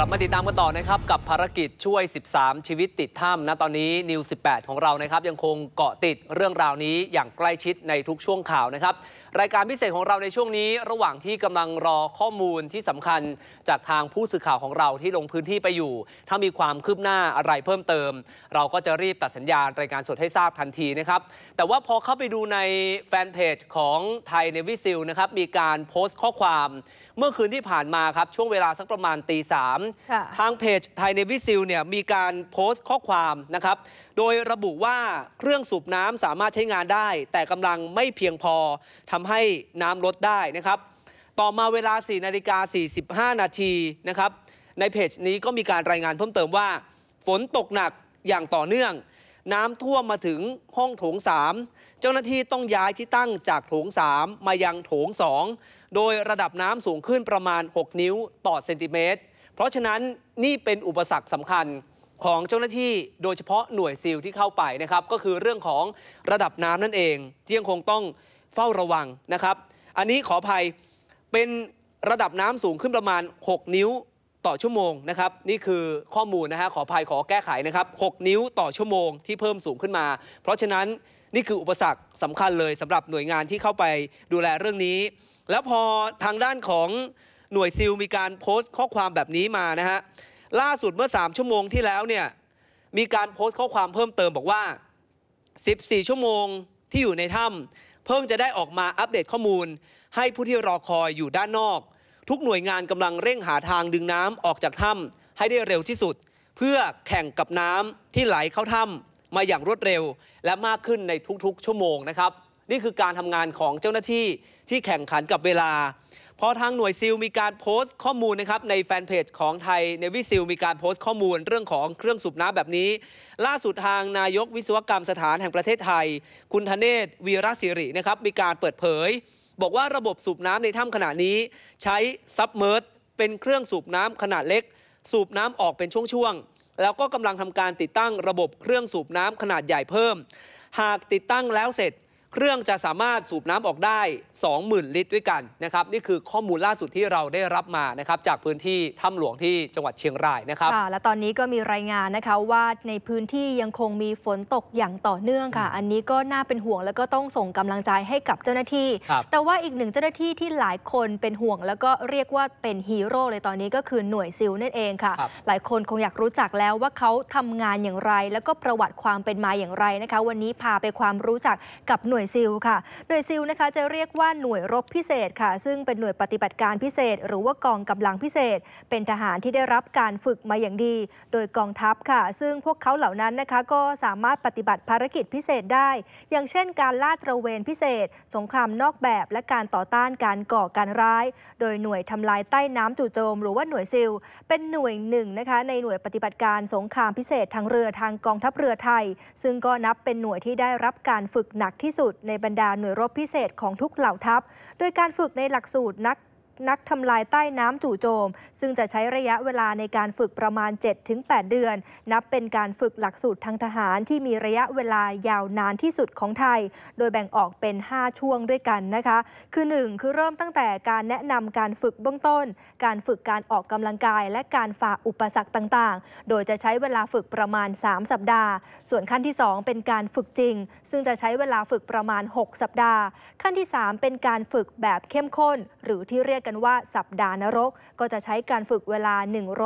กลับมาติดตามกันต่อนะครับ กับภารกิจช่วย 13 ชีวิตติดถ้ำนะตอนนี้นิว 18 ของเรานะครับ ยังคงเกาะติดเรื่องราวนี้อย่างใกล้ชิดในทุกช่วงข่าวนะครับ รายการพิเศษของเราในช่วงนี้ระหว่างที่กำลังรอข้อมูลที่สำคัญจากทางผู้สื่อข่าวของเราที่ลงพื้นที่ไปอยู่ ถ้ามีความคืบหน้าอะไรเพิ่มเติม เราก็จะรีบตัดสัญญาณรายการสดให้ทราบทันทีนะครับ แต่ว่าพอเข้าไปดูในแฟนเพจของไทยเนวิซิลนะครับมีการโพสต์ข้อความเมื่อคืนที่ผ่านมาครับ ช่วงเวลาสักประมาณตีสามทางเพจไทยเนวิซิลเนี่ยมีการโพสต์ข้อความนะครับ โดยระบุว่าเครื่องสูบน้ำสามารถใช้งานได้ แต่กำลังไม่เพียงพอทำให้น้ำลดได้นะครับ ต่อมาเวลา 4 นาฬิกา 45 นาทีนะครับ ในเพจนี้ก็มีการรายงานเพิ่มเติมว่า ฝนตกหนักอย่างต่อเนื่อง น้ำท่วมมาถึงห้องโถง 3 เจ้าหน้าที่ต้องย้ายที่ตั้งจากโถง 3 มายังโถง 2 โดยระดับน้ำสูงขึ้นประมาณ 6 นิ้วต่อเซนติเมตร เพราะฉะนั้นนี่เป็นอุปสรรคสำคัญ ของเจ้าหน้าที่โดยเฉพาะหน่วยซิลที่เข้าไปนะครับ ก็คือเรื่องของระดับน้ำนั่นเองที่ยังคงต้องเฝ้าระวังนะครับ อันนี้ขออภัยเป็นระดับน้ำสูงขึ้นประมาณ 6 นิ้วต่อชั่วโมงนะครับ นี่คือข้อมูลนะฮะขออภัยขอแก้ไขนะครับ 6 นิ้วต่อชั่วโมงที่เพิ่มสูงขึ้นมา เพราะฉะนั้นนี่คืออุปสรรคสำคัญเลยสำหรับหน่วยงานที่เข้าไปดูแลเรื่องนี้ แล้วพอทางด้านของหน่วยซิลมีการโพสต์ข้อความแบบนี้มานะฮะ ล่าสุดเมื่อ 3 ชั่วโมงที่แล้วเนี่ยมีการโพสต์ข้อความเพิ่มเติมบอกว่า 14 ชั่วโมงที่อยู่ในถ้ำเพิ่งจะได้ออกมาอัปเดตข้อมูล ให้ผู้ที่รอคอยอยู่ด้านนอก ทุกหน่วยงานกำลังเร่งหาทางดึงน้ำออกจากถ้ำให้ได้เร็วที่สุด เพื่อแข่งกับน้ำที่ไหลเข้าถ้ำมาอย่างรวดเร็ว และมากขึ้นในทุกๆ ชั่วโมงนะครับ นี่คือการทำงานของเจ้าหน้าที่ที่แข่งขันกับเวลา พอทางหน่วยซิลมีการโพสต์ข้อมูลนะครับในแฟนเพจของไทยเนวิซิลมีการโพสต์ข้อมูลเรื่องของเครื่องสูบน้ำแบบนี้ ล่าสุดทางนายกวิศวกรรมสถานแห่งประเทศไทย คุณธเนศวีรศิรินะครับมีการเปิดเผย บอกว่าระบบสูบน้ำในถ้ำขณะนี้ ใช้ซับเมอร์ดเป็นเครื่องสูบน้ำขนาดเล็ก สูบน้ำออกเป็นช่วงๆแล้วก็กำลังทำการติดตั้งระบบเครื่องสูบน้ำขนาดใหญ่เพิ่ม หากติดตั้งแล้วเสร็จ เครื่องจะสามารถสูบน้ำออกได้ 20,000 ลิตรด้วยกันนะครับนี่คือข้อมูลล่าสุดที่เราได้รับมานะครับจากพื้นที่ถ้ำหลวงที่จังหวัดเชียงรายนะครับค่ะและตอนนี้ก็มีรายงานนะคะว่าในพื้นที่ยังคงมีฝนตกอย่างต่อเนื่องค่ะ อันนี้ก็น่าเป็นห่วงแล้วก็ต้องส่งกำลังใจให้กับเจ้าหน้าที่ครับแต่ว่าอีกหนึ่งเจ้าหน้าที่ที่หลายคนเป็นห่วง แล้วก็เรียกว่าเป็นฮีโร่เลยตอนนี้ก็คือหน่วยซิลนั่นเองค่ะครับหลายคนคงอยากรู้จักแล้วว่าเขาทำงานอย่างไร แล้วก็ประวัติความเป็นมาอย่างไรนะคะ วันนี้พาไปความรู้จักกับหน่วยน่วยซิลค่ะ หน่วยซิลนะคะจะเรียกว่าหน่วยรบพิเศษค่ะ ซึ่งเป็นหน่วยปฏิบัติการพิเศษ หรือว่ากองกำลังพิเศษ เป็นทหารที่ได้รับการฝึกมาอย่างดี โดยกองทัพค่ะ ซึ่งพวกเขาเหล่านั้นนะคะก็สามารถปฏิบัติภารกิจพิเศษได้ อย่างเช่น การลาดตระเวนพิเศษ สงครามนอกแบบและการต่อต้านการก่อการร้าย โดยหน่วยทำลายใต้น้ำจู่โจม หรือว่าหน่วยซิล เป็นหน่วยหนึ่งนะคะในหน่วยปฏิบัติการสงครามพิเศษทางเรือทางกองทัพเรือไทย ซึ่งก็นับเป็นหน่วยที่ได้รับการฝึกหนักที่สุดในบรรดาหน่วยรบพิเศษของทุกเหล่าทัพ โดยการฝึกในหลักสูตรนัก นักทำลายใต้น้ำจู่โจม ซึ่งจะใช้ระยะเวลาในการฝึกประมาณ 7-8 เดือน นับเป็นการฝึกหลักสูตรทางทหารที่มีระยะเวลายาวนานที่สุดของไทย โดยแบ่งออกเป็น 5 ช่วงด้วยกันนะคะ คือ 1 คือเริ่มตั้งแต่การแนะนำการฝึกเบื้องต้น การฝึกการออกกำลังกาย และการฝ่าอุปสรรคต่างๆ โดยจะใช้เวลาฝึกประมาณ 3 สัปดาห์ ส่วนขั้นที่ 2 เป็นการฝึกจริง ซึ่งจะใช้เวลาฝึกประมาณ 6 สัปดาห์ ขั้นที่ 3 เป็นการฝึกแบบเข้มข้น หรือที่เรียกกันว่าสัปดาห์นรก ก็จะใช้การฝึกเวลา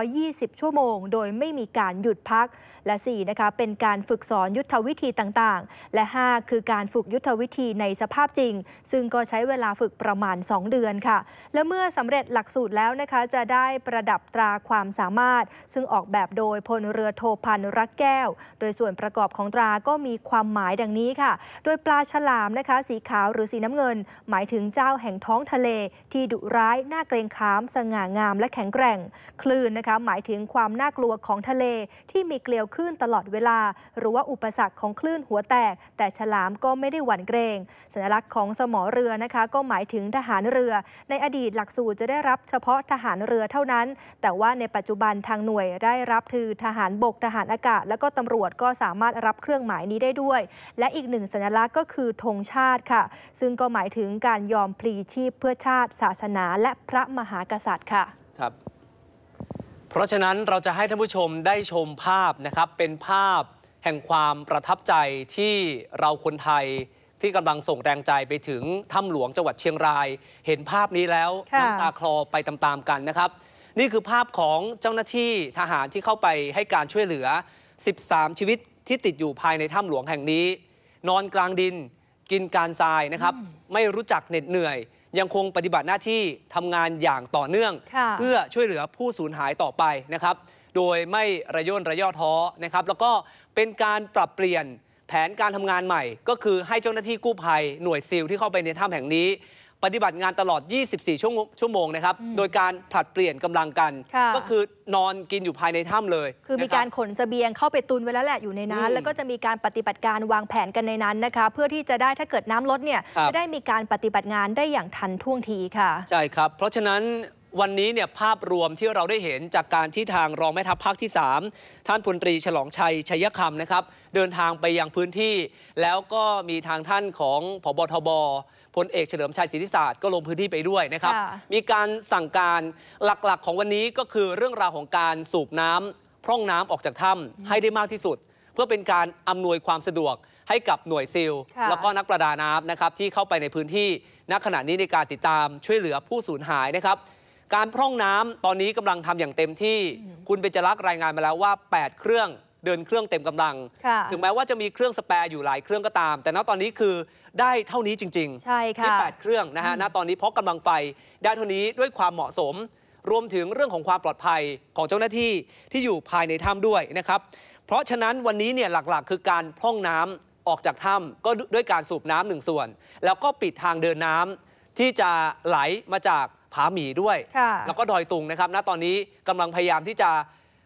120 ชั่วโมง โดยไม่มีการหยุดพัก และ4นะคะเป็นการฝึกสอนยุทธวิธีต่างๆ และ 5 คือการฝึกยุทธวิธีในสภาพจริง ซึ่งก็ใช้เวลาฝึกประมาณ 2 เดือนค่ะ และเมื่อสำเร็จหลักสูตรแล้วนะคะจะได้ประดับตราความสามารถ ซึ่งออกแบบโดยพลเรือโทพันรักแก้ว โดยส่วนประกอบของตราก็มีความหมายดังนี้ค่ะ โดยปลาฉลามนะคะ สีขาวหรือสีน้ำเงิน หมายถึงเจ้าแห่งท้องทะเลที่ดุร้ายน่าเกรงขาม สง่างามและแข็งแกร่ง คลื่นนะคะหมายถึงความน่ากลัวของทะเลที่มีเกลียวคลื่นตลอดเวลา หรือว่าอุปสรรคของคลื่นหัวแตก แต่ฉลามก็ไม่ได้หวั่นเกรง สัญลักษณ์ของสมอเรือนะคะ ก็หมายถึงทหารเรือ ในอดีตหลักสูตรจะได้รับเฉพาะทหารเรือเท่านั้น แต่ว่าในปัจจุบันทางหน่วยได้รับคือทหารบกทหารอากาศ แล้วก็ตำรวจก็สามารถรับเครื่องหมายนี้ได้ด้วย และอีกหนึ่งสัญลักษณ์ก็คือธงชาติค่ะ ซึ่งก็หมายถึงการยอมพลีชีพเพื่อชาติศาสนาและพระมหากษัตริย์ค่ะครับพเพราะฉะนั้นเราจะให้ท่านผู้ชมได้ชมภาพนะครับ เป็นภาพแห่งความประทับใจที่เราคนไทยที่กำลังส่งแรงใจไปถึงถ้ำหลวงจังหวัดเชียงราย เห็นภาพนี้แล้วค่ะน้ำตาคลอไปตามๆกันนะครับ นี่คือภาพของเจ้าหน้าที่ทหารที่เข้าไปให้การช่วยเหลือ 13 ชีวิตที่ติดอยู่ภายในถ้ำหลวงแห่งนี้ นอนกลางดินกินการทรายนะครับ ไม่รู้จักเหน็ดเหนื่อย ยังคงปฏิบัติหน้าที่ทำงานอย่างต่อเนื่องค่ะเพื่อช่วยเหลือผู้สูญหายต่อไปนะครับ โดยไม่ระย่นระย่อท้อนะครับ แล้วก็เป็นการปรับเปลี่ยนแผนการทำงานใหม่ ก็คือให้เจ้าหน้าที่กู้ภัยหน่วยซิลที่เข้าไปในถ้ำแห่งนี้ ปฏิบัติงานตลอด 24ชั่วโมงชั่วโมงนะครับ โดยการผลัดเปลี่ยนกำลังกันค่ะก็คือนอนกินอยู่ภายในถ้ำเลย คือมีนะบการขนเสบียงเข้าไปตุนไว้แล้วแหละอยู่ในนั้นอืมแล้วก็จะมีการปฏิบัติการวางแผนกันในนั้นนะคะ เพื่อที่จะได้ถ้าเกิดน้ำลดเนี่ยครับจะได้มีการปฏิบัติงานได้อย่างทันท่วงทีค่ะ ใช่ครับ เพราะฉะนั้น วันนี้เนี่ยภาพรวมที่เราได้เห็นจากการที่ทางรองแม่ทัพภาคที่ 3 ท่านพลตรีฉลองชัยชัยคำนะครับ เดินทางไปยังพื้นที่ แล้วก็มีทางท่านของผบทบพลเอกเฉลิมชัยศรีธิศาสตร์ก็ลงพื้นที่ไปด้วยนะครับค่ะมีการสั่งการหลักๆ ของวันนี้ก็คือเรื่องราวของการสูบน้ำพร่องน้ำออกจากถ้ำให้ได้มากที่สุด เพื่อเป็นการอำนวยความสะดวกให้กับหน่วยซิลค่ะแล้วก็นักประดาน้ำนะครับที่เข้าไปในพื้นที่ณขณะนี้ในการติดตามช่วยเหลือผู้สูญหายนะครับ การพร่องน้ำตอนนี้กำลังทำอย่างเต็มที่ คุณเบญจรักษ์รายงานมาแล้วว่า 8 เครื่องเดินเครื่องเต็มกำลังค่ะถึงแม้ว่าจะมีเครื่องสแปร์อยู่หลายเครื่องก็ตาม แต่ณตอนนี้คือได้เท่านี้จริงๆ ใช่ค่ะที่ 8 เครื่องนะฮะ ณ ตอนนี้เพราะกำลังไฟได้เท่านี้ด้วยความเหมาะสม รวมถึงเรื่องของความปลอดภัยของเจ้าหน้าที่ที่อยู่ภายในถ้ำด้วยนะครับ เพราะฉะนั้นวันนี้เนี่ยหลักๆ คือการพร่องน้ำออกจากถ้ำก็ด้วยการสูบน้ำหนึ่งส่วน แล้วก็ปิดทางเดินน้ำที่จะไหลมาจาก ผาหมีด้วยค่ะแล้วก็ดอยตุงนะครับณตอนนี้กำลังพยายามที่จะ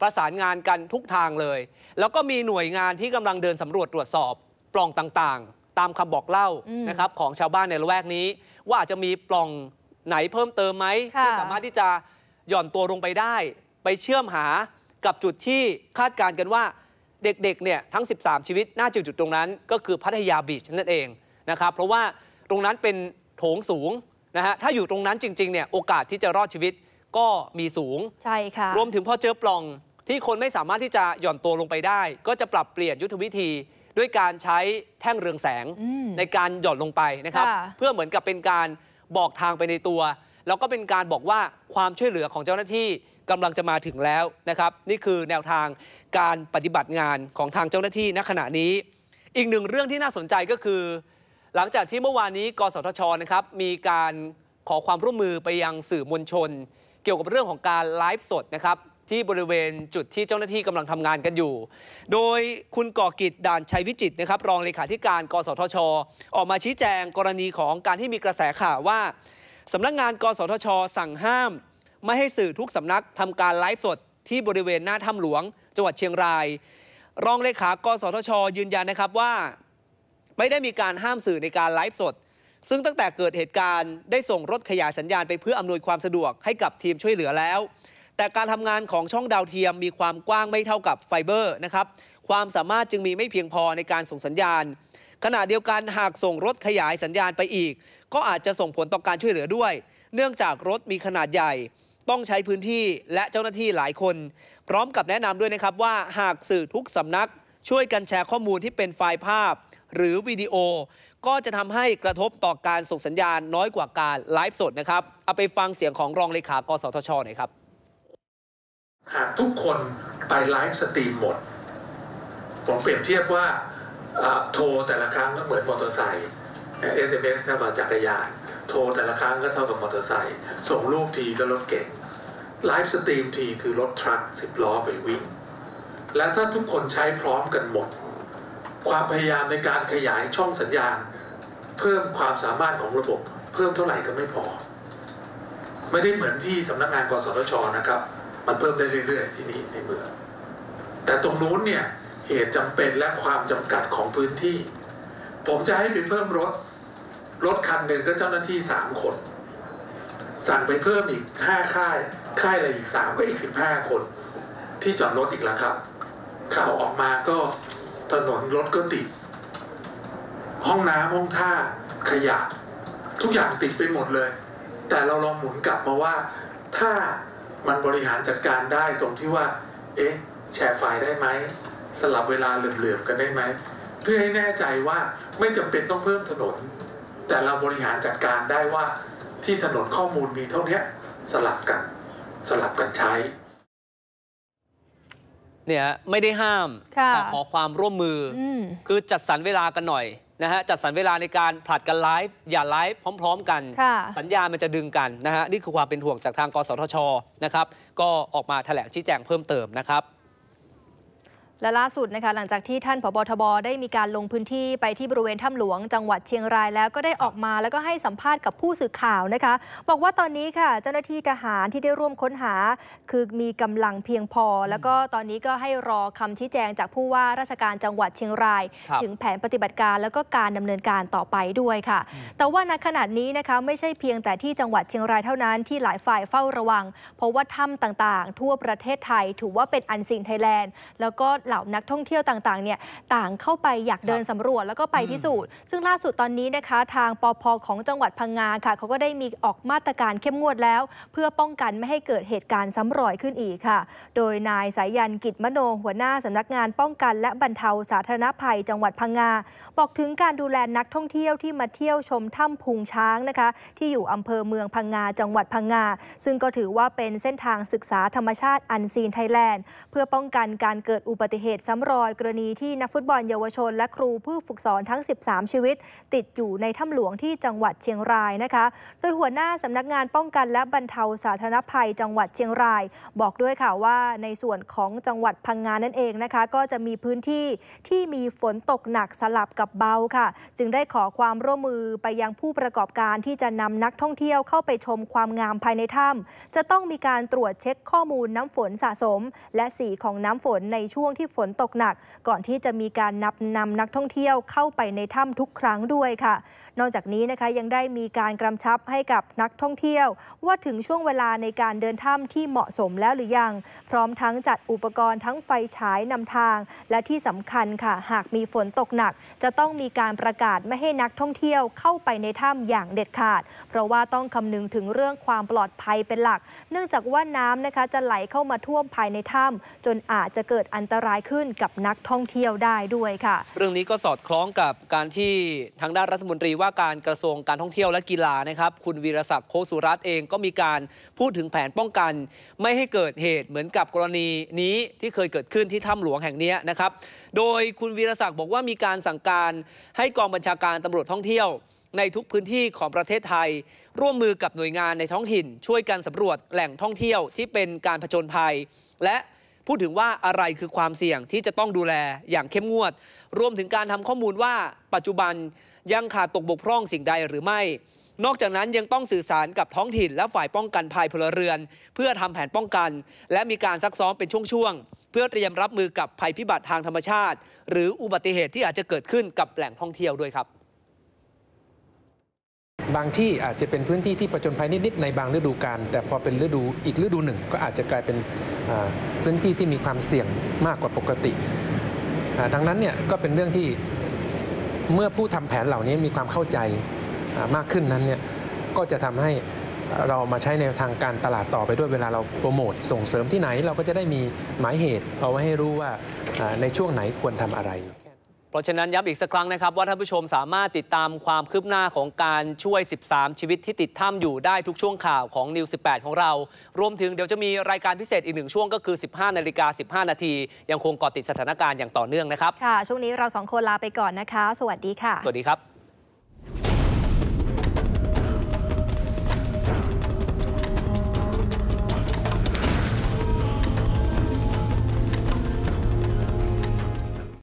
ประสานงานกันทุกทางเลย แล้วก็มีหน่วยงานที่กำลังเดินสำรวจตรวจสอบปล่องต่างๆ ตามคำบอกเล่าอืมนะครับของชาวบ้านในละแวกนี้ ว่าอาจจะมีปล่องไหนเพิ่มเติมไหมค่ะที่สามารถที่จะหย่อนตัวลงไปได้ ไปเชื่อมหากับจุดที่คาดการณ์กันว่าเด็กๆเนี่ยทั้ง 13 ชีวิตน่าจะอยู่จุดตรงนั้น ก็คือพัทยาบีชนั่นเองนะครับเพราะว่าตรงนั้นเป็นโถงสูง นะฮะถ้าอยู่ตรงนั้นจริงๆเนี่ยโอกาสที่จะรอดชีวิตก็มีสูง ใช่ค่ะ รวมถึงพอเจอปล่องที่คนไม่สามารถที่จะหย่อนตัวลงไปได้ ก็จะปรับเปลี่ยนยุทธวิธี ด้วยการใช้แท่งเรืองแสงอืมในการหย่อนลงไปนะครับ ค่ะ เพื่อเหมือนกับเป็นการบอกทางไปในตัว แล้วก็เป็นการบอกว่าความช่วยเหลือของเจ้าหน้าที่กำลังจะมาถึงแล้วนะครับ นี่คือแนวทางการปฏิบัติงานของทางเจ้าหน้าที่ณขณะนี้ อีกหนึ่งเรื่องที่น่าสนใจก็คือ หลังจากที่เมื่อวานนี้กสทชนะครับมีการขอความร่วมมือไปยังสื่อมวลชน เกี่ยวกับเรื่องของการไลฟ์สดนะครับที่บริเวณจุดที่เจ้าหน้าที่กำลังทำงานกันอยู่ โดยคุณก่อกิจด่านชัยวิจิตนะครับ รองเลขาธิการ กสทช ออกมาชี้แจงกรณีของการที่มีกระแสข่าวว่าสำนักงาน กสทช สั่งห้าม ไม่ให้สื่อทุกสำนักทำการไลฟ์สดที่บริเวณหน้าถ้ำหลวง จังหวัดเชียงราย รองเลขากสทช ยืนยันนะครับว่า ไม่ได้มีการห้ามสื่อในการไลฟ์สด ซึ่งตั้งแต่เกิดเหตุการณ์ได้ส่งรถขยายสัญญาณไปเพื่ออำนวยความสะดวกให้กับทีมช่วยเหลือแล้ว แต่การทำงานของช่องดาวเทียมมีความกว้างไม่เท่ากับไฟเบอร์นะครับความสามารถจึงมีไม่เพียงพอในการส่งสัญญาณ ขณะเดียวกันหากส่งรถขยายสัญญาณไปอีก ก็อาจจะส่งผลต่อการช่วยเหลือด้วย เนื่องจากรถมีขนาดใหญ่ ต้องใช้พื้นที่และเจ้าหน้าที่หลายคน พร้อมกับแนะนำด้วยนะครับว่าหากสื่อทุกสำนักช่วยกันแชร์ข้อมูลที่เป็นไฟล์ภาพ หรือวิดีโอ ก็จะทำให้กระทบต่อการส่งสัญญาณน้อยกว่าการไลฟ์สดนะครับ เอาไปฟังเสียงของรองเลขากสทชหน่อยครับ หากทุกคนไปไลฟ์สตรีมหมด ผมเปรียบเทียบว่าโทรแต่ละครั้งก็เหมือนมอเตอร์ไซค์เอสเอ็มเอสเท่าจักรยานโทรแต่ละครั้งก็เท่ากับมอเตอร์ไซค์ส่งรูปทีก็รถเก๋งไลฟ์สตรีมทีคือรถทรัคสิบล้อไปวิ่ง และถ้าทุกคนใช้พร้อมกันหมด ความพยายามในการขยายช่องสัญญาณ เพิ่มความสามารถของระบบ เพิ่มเท่าไหร่ก็ไม่พอ ไม่ได้เหมือนที่สำนักงานกสทชนะครับ มันเพิ่มได้เรื่อยๆที่นี่ในเมืองแต่ตรงนู้นเนี่ยเหตุจำเป็นและความจำกัดของพื้นที่ ผมจะให้ไปเพิ่มรถ รถคันหนึ่งก็เจ้าหน้าที่สามคน สั่งไปเพิ่มอีกห้าค่าย ค่ายละอีกสามก็อีกสิบห้าคน ที่จอดรถอีกแล้วครับข่าวออกมาก็ ถนนรถก็ติด ห้องน้ำห้องท่าขยะ ทุกอย่างติดไปหมดเลย แต่เราลองหมุนกลับมาว่า ถ้ามันบริหารจัดการได้ตรงที่ว่า เอ๊ะ แชร์ไฟล์ได้ไหม สลับเวลาเหลื่อมๆกันได้ไหม เพื่อให้แน่ใจว่าไม่จำเป็นต้องเพิ่มถนน แต่เราบริหารจัดการได้ว่าที่ถนนข้อมูลมีเท่านี้สลับกัน สลับกันใช้ เนี่ยไม่ได้ห้ามค่ะแต่ขอความร่วมมือออืมคือจัดสรรเวลากันหน่อยนะฮะจัดสรรเวลาในการผลัดกันไลฟ์อย่าไลฟ์พร้อม ๆ กันค่ะสัญญาณมันจะดึงกันนะฮะนี่คือความเป็นห่วงจากทางกสทชนะครับก็ออกมาแถลงชี้แจงเพิ่มเติมนะครับ และล่าสุดนะคะหลังจากที่ท่านผบทบได้มีการลงพื้นที่ไปที่บริเวณถ้ำหลวง จังหวัดเชียงรายแล้วก็ได้ออกมาแล้วก็ให้สัมภาษณ์กับผู้สื่อข่าวนะคะ บอกว่าตอนนี้ค่ะ เจ้าหน้าที่ทหารที่ได้ร่วมค้นหา คือมีกำลังเพียงพอ แล้วก็ตอนนี้ก็ให้รอคำชี้แจงจากผู้ว่าราชการจังหวัดเชียงรายครับถึงแผนปฏิบัติการแล้วก็การดำเนินการต่อไปด้วยค่ะ แต่ว่าณขนาดนี้นะคะไม่ใช่เพียงแต่ที่จังหวัดเชียงรายเท่านั้นที่หลายฝ่ายเฝ้าระวัง เพราะว่าถ้ำต่างๆ ทั่วประเทศไทย ถือว่าเป็นอันซีนไทยแลนด์แล้วก็เหล่านักท่องเที่ยวต่างๆเนี่ยต่างเข้าไปอยากเดินสำรวจแล้วก็ไปพิสูจน์ ซึ่งล่าสุดตอนนี้นะคะ ทางปพของจังหวัดพังงาค่ะเขาก็ได้มีออกมาตรการเข้มงวดแล้ว เพื่อป้องกันไม่ให้เกิดเหตุการณ์ซ้ำรอยขึ้นอีกค่ะ โดยนายสายันกิจมโนหัวหน้าสำนักงานป้องกัน และบรรเทาสาธารณภัย จังหวัดพังงาบอกถึงการดูแลนักท่องเที่ยวที่มาเที่ยวชมถ้ำพุงช้างนะคะ ที่อยู่อำเภอเมืองพังงาจังหวัดพังงาซึ่งก็ถือว่าเป็นเส้นทางศึกษาธรรมชาติอันซีนไทยแลนด์ เพื่อป้องกันการเกิดอุบัติเหตุซ้ำรอยกรณีที่นักฟุตบอลเยาวชน และครูผู้ฝึกสอนทั้ง 13 ชีวิต ติดอยู่ในถ้ำหลวงที่จังหวัดเชียงรายนะคะ โดยหัวหน้าสำนักงานป้องกันและบรรเทาสาธารณภัยจังหวัดเชียงราย บอกด้วยค่ะว่าในส่วนของจังหวัดพังงานั่นเองนะคะ ก็จะมีพื้นที่ที่มีฝนตกหนักสลับกับเบาค่ะ จึงได้ขอความร่วมมือไปยังผู้ประกอบการที่จะนำนักท่องเที่ยวเข้าไปชมความงามภายในถ้ำจะต้องมีการตรวจเช็คข้อมูลน้ำฝนสะสม และสีของน้ำฝนในช่วงที่ฝนตกหนัก ก่อนที่จะมีการนับนำนักท่องเที่ยวเข้าไปในถ้ำทุกครั้งด้วยค่ะ นอกจากนี้นะคะยังได้มีการกำชับให้กับนักท่องเที่ยว ว่าถึงช่วงเวลาในการเดินถ้ำที่เหมาะสมแล้วหรือยัง พร้อมทั้งจัดอุปกรณ์ทั้งไฟฉายนำทาง และที่สำคัญค่ะ หากมีฝนตกหนัก จะต้องมีการประกาศไม่ให้นักท่องเที่ยวเข้าไปในถ้ำอย่างเด็ดขาด เพราะว่าต้องคำนึงถึงเรื่องความปลอดภัยเป็นหลัก เนื่องจากว่าน้ำนะคะจะไหลเข้ามาท่วมภายในถ้ำจนอาจจะเกิดอันตรายายขึ้นกับนักท่องเที่ยวได้ด้วยค่ะ เรื่องนี้ก็สอดคล้องกับการที่ทางด้านรัฐมนตรีว่าการกระทรวงการท่องเที่ยวและกีฬานะครับคุณวีรศักดิ์โคสุรัตน์เองก็มีการพูดถึงแผนป้องกัน ไม่ให้เกิดเหตุเหมือนกับกรณีนี้ที่เคยเกิดขึ้นที่ถ้ำหลวงแห่งนี้นะครับ โดยคุณวีรศักดิ์บอกว่ามีการสั่งการให้กองบัญชาการตำรวจท่องเที่ยวในทุกพื้นที่ของประเทศไทย ร่วมมือกับหน่วยงานในท้องถิ่น ช่วยกันสำรวจแหล่งท่องเที่ยวที่เป็นการผจญภัย และ พูดถึงว่าอะไรคือความเสี่ยงที่จะต้องดูแลอย่างเข้มงวด รวมถึงการทำข้อมูลว่าปัจจุบันยังขาดตกบกพร่องสิ่งใดหรือไม่ นอกจากนั้นยังต้องสื่อสารกับท้องถิ่นและฝ่ายป้องกันภัยพลเรือน เพื่อทำแผนป้องกัน และมีการซักซ้อมเป็นช่วงๆเพื่อเตรียมรับมือกับภัยพิบัติทางธรรมชาติ หรืออุบัติเหตุที่อาจจะเกิดขึ้นกับแหล่งท่องเที่ยวด้วยครับ บางที่อาจจะเป็นพื้นที่ที่ประจนภัยนิดๆในบางฤดูกาลแต่พอเป็นฤดูอีกฤดูหนึ่ง ก็อาจจะกลายเป็นพื้นที่ที่มีความเสี่ยงมากกว่าปกติดังนั้นเนี่ยก็เป็นเรื่องที่เมื่อผู้ทำแผนเหล่านี้มีความเข้าใจมากขึ้นนั้นเนี่ยก็จะทำให้เรามาใช้ในทางการตลาดต่อไปด้วยเวลาเราโปรโมทส่งเสริมที่ไหน เราก็จะได้มีหมายเหตุเอาไว้ให้รู้ว่าอ่าในช่วงไหนควรทำอะไร เพราะฉะนั้นย้ำอีกสักครั้งนะครับ ว่าท่านผู้ชมสามารถติดตามความคืบหน้าของการช่วย 13 ชีวิตที่ติดถ้ำอยู่ได้ทุกช่วงข่าวของนิว 18 ของเรา รวมถึงเดี๋ยวจะมีรายการพิเศษอีกหนึ่งช่วงก็คือ 15 นาฬิกา 15 นาที ยังคงเกาะติดสถานการณ์อย่างต่อเนื่องนะครับ ค่ะ ช่วงนี้เราสองคนลาไปก่อนนะคะ สวัสดีค่ะ สวัสดีครับ